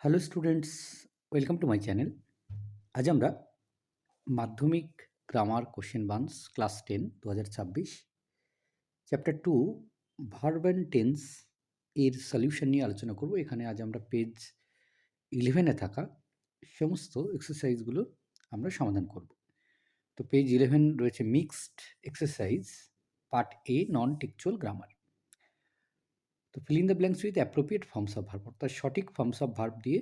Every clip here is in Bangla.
Hello students welcome to my channel আজ আমরা মাধ্যমিক grammar question banks class ten দু হাজার ছাব্বিশ chapter two verb and tense এর সলিউশন নিয়ে আলোচনা করব। এখানে আজ আমরা পেজ ইলেভেনে থাকা সমস্ত এক্সারসাইজগুলো আমরা সমাধান করব। তো পেজ ইলেভেন রয়েছে mixed exercise part A non textual grammar তো fill in the blanks with appropriate forms of verb অর্থাৎ সঠিক ফর্মস অফ ভার্ব দিয়ে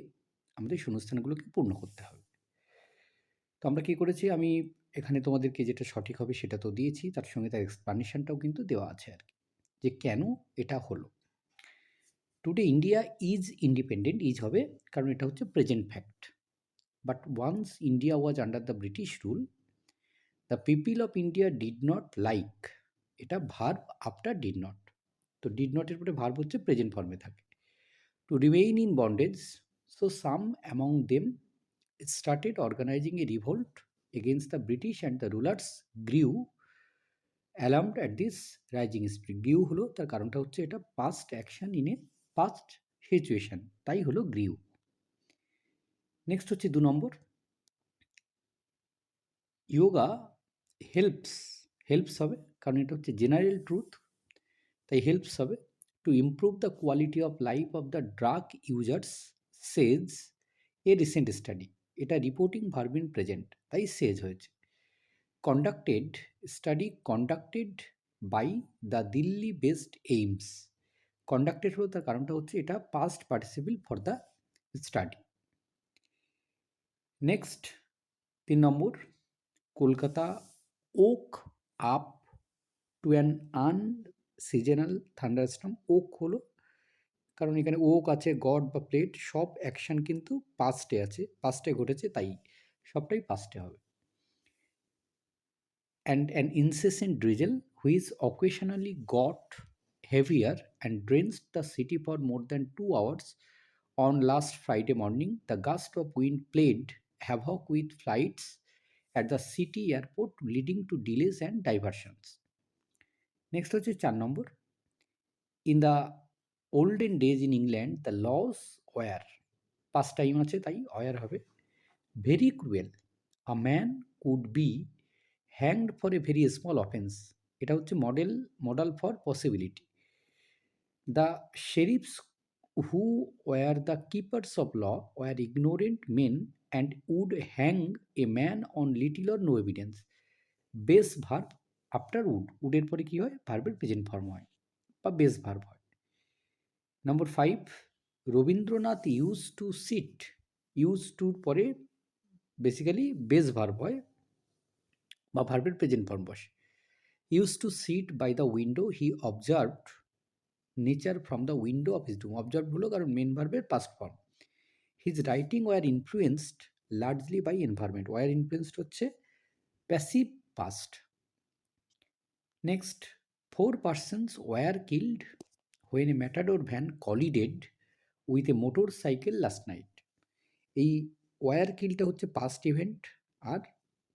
আমাদের শূন্যস্থানগুলোকে পূর্ণ করতে হবে। তো আমরা কী করেছি? আমি এখানে তোমাদেরকে যেটা সঠিক হবে সেটা তো দিয়েছি, তার সঙ্গে তার এক্সপ্লানেশনটাও কিন্তু দেওয়া আছে আর কি, যে কেন এটা হলো। Today India is independent is হবে কারণ এটা হচ্ছে present fact but once India was under the British rule the people of India did not like এটা ভার্ব আফটার ডিড নট তো ডিড নটের পরে ভার্ব হচ্ছে প্রেজেন্ট ফর্মে থাকে। To remain in bondage so some among them started organizing a revolt against the British and the rulers grew alarmed at this rising spring grew হলো তার কারণটা হচ্ছে এটা past action in a past situation তাই হলো গ্রিউ নেক্সট হচ্ছে দু নম্বর। ইয়োগা হেল্পস হেল্পস হবে, কারণ এটা হচ্ছে জেনারেল ট্রুথ তাই হেল্পস হবে। To improve the quality of life of the drug users says a recent study এটা রিপোর্টিং ভার্বিন প্রেজেন্ট তাই সেজ হয়েছে। Conducted study conducted by the Delhi based AIIMS conducted হলো তার কারণটা হচ্ছে এটা past participle for the study next তিন number, Kolkata woke up to an unseasonal thunder thunderstorm woke হলো, কারণ এখানে ওক আছে গড বা প্লেট সব অ্যাকশন কিন্তু পাস্টে আছে পাস্টে ঘটেছে, তাই সবটাই পাস্টে হবে। And an incessant drizzle which occasionally got heavier and drenched the city for more than two hours on last Friday morning the gust of wind played havoc with flights at the city airport leading to delays and diversions next হচ্ছে চার number. In the olden days in England the laws were পাঁচ টাইম আছে তাই ওয়ার হবে very cruel a man could be hanged for a very small offence এটা হচ্ছে modal modal for possibility the sheriffs who were the keepers of law were ignorant men and would hang a man on little or no evidence base verb after would উডের পরে কী হয়? ভার্বের প্রেজেন্ট ফর্ম হয় বা বেস ভার্ব হয়। Number five Rabindranath used to sit used টুর পরে বেসিক্যালি বেস ভার্ব হয় বা ভার্বের প্রেজেন্ট ফর্ম বসে। Used to sit by the window he observed nature from the window of his room observe হলো কারণ মেন ভার্বের past form his writing were influenced largely by environment were influenced হচ্ছে passive past four persons were killed when a matador van collided with a motorcycle last night এই ওয়ার কিলটা হচ্ছে পাস্ট ইভেন্ট আর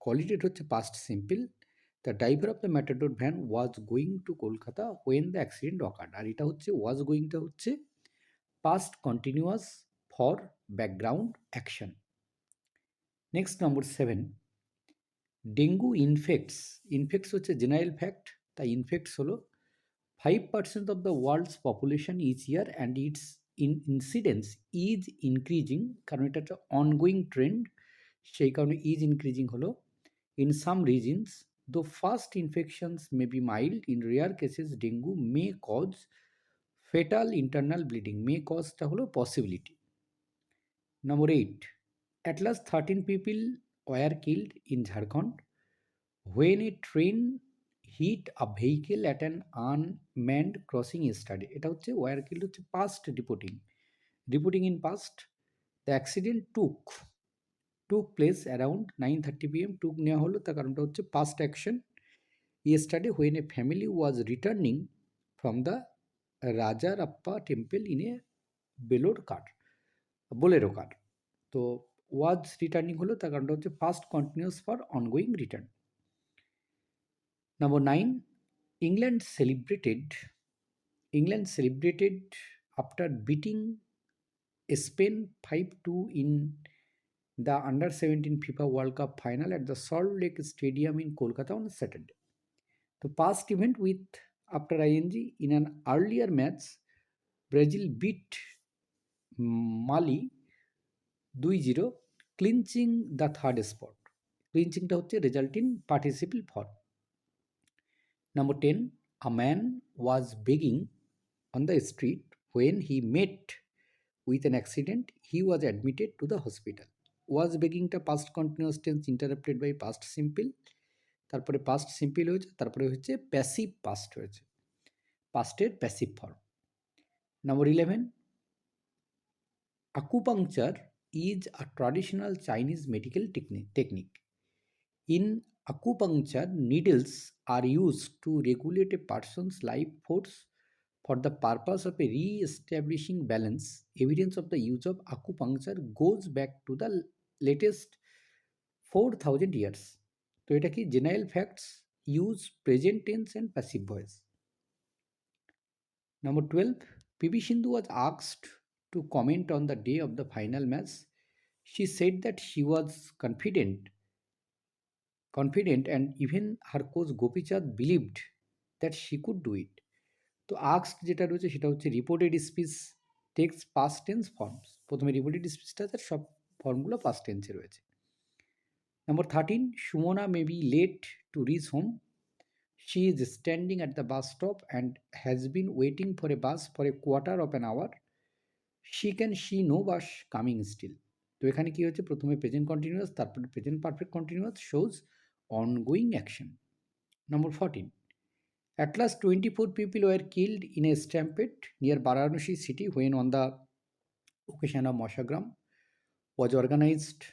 কলিডেড হচ্ছে past simple the driver of the matador van was going to Kolkata when the accident occurred আর এটা হচ্ছে ওয়াজ গোয়িংটা হচ্ছে past continuous for background action next number seven dengue infects infects হচ্ছে জেনারেল ফ্যাক্ট তাই ইনফেক্টস হলো five percent of the world's population each year and its in incidence is increasing কারণ এটা একটা অনগোয়িং ট্রেন্ড সেই কারণে ইজ ইনক্রিজিং হলো in some reasons though first infections may be mild in rare cases dengue may cause fatal internal bleeding may কজটা হলো possibility number eight at last thirteen people were killed in Jharkhand when a train hit a vehicle at an unmanned crossing study. এটা হচ্ছে ওয়ার কিল্ড হচ্ছে past reporting. Reporting in past, the accident took took place around nine thirty PM. Took নেওয়া হলো, তার কারণটা হচ্ছে past action. Yesterday when a family was returning from the Rajrappa temple in a Bolero car, Bolero car. তো ওয়াজ রিটার্নিং হলো, তার কারণটা হচ্ছে first continuous for ongoing return. Number nine England celebrated England celebrated after beating Spain five two in the under seventeen FIFA world cup final at the Salt Lake Stadium in Kolkata on Saturday. The past event with after ING in an earlier match, Brazil beat Mali 2-0, clinching the third spot. ক্লিনচিংটা হচ্ছে result in participle form number ten a man was begging on the street when he met with an accident he was admitted to the hospital was বেগিংটা past continuous tense interrupted by past simple তারপরে পাস্ট সিম্পল হয়েছে, তারপরে হচ্ছে প্যাসিভ পাস্ট হয়েছে। পাস্টের passive form number eleven acupuncture is a traditional Chinese medical technique In acupuncture, needles are used to regulate a person's life force for the purpose of a re-establishing balance. Evidence of the use of acupuncture goes back to the latest 4000 years. তো এটা কি general facts use present tense and passive voice Number 12, PV Sindhu was asked to comment on the day of the final match. She said that she was confident confident and even her coach Gopichand believed that she could do it. তো আক্সড যেটা রয়েছে সেটা হচ্ছে reported speech takes past tense forms প্রথমে রিপোর্টেড স্পিচটা তার সব ফর্মগুলো পাস্ট টেন্সে রয়েছে। Number thirteen Sumana may be late to reach home she is standing at the bus stop and has been waiting for a bus for a quarter of an hour she can see no bus coming still তো এখানে কি হচ্ছে? প্রথমে প্রেজেন্ট কন্টিনিউয়াস তারপরে present perfect continuous shows ongoing action. Number 14. At last, 24 people were killed in a stampede near Varanasi city when on the occasion of Moshagram was organized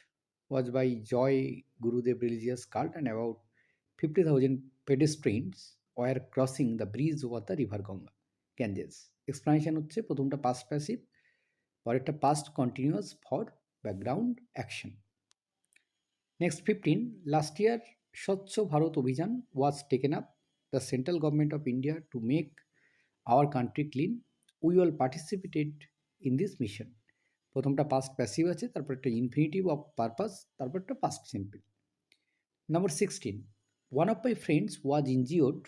was by Joy Gurudev religious cult and about 50,000 pedestrians were crossing the bridge over the river Ganga, Ganges. Explanation হচ্ছে প্রথমটা past passive পরেরটা past continuous for background action. Next 15. Last year Swachh Bharat Abhiyan was taken up the central government of India to make our country clean we all participated in this mission প্রথমটা পাস্ট প্যাসিভ আছে, তারপর একটা ইনফিনিটিভ অফ পারপাস তারপর একটা past simple number sixteen one of my friends was injured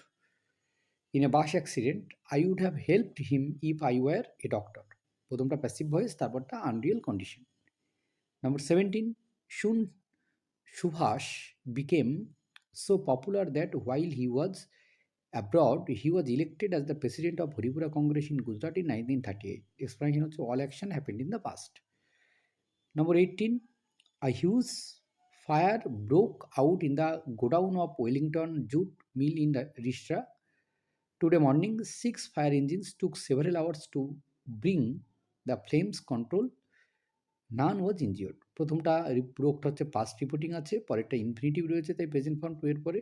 in a bus accident I would have helped him if I were a doctor প্রথমটা প্যাসিভ ভয়েস তারপরটা আনরিয়েল কন্ডিশন নাম্বার সেভেন্টিন শুন Subhash became so popular that while he was abroad, he was elected as the president of Haripura Congress in Gujarat in 1938. Explanation also all action happened in the past. Number 18, a huge fire broke out in the godown of Wellington jute mill in the Ristra. Today morning, six fire engines took several hours to bring the flames control. None was injured. প্রথমটা ব্রোকটা হচ্ছে পাস্ট রিপোর্টিং আছে, পরেরটা ইনফিনিটিভ রয়েছে, তাই প্রেজেন্ট ফর্ম টু এর পরে।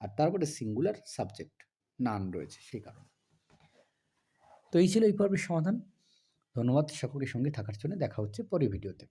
আর তারপরে সিঙ্গুলার সাবজেক্ট নান রয়েছে সেই কারণে। তো এই ছিল এই পর্বের সমাধান। ধন্যবাদ সকলের সঙ্গে থাকার জন্য। দেখা হচ্ছে পরের ভিডিওতে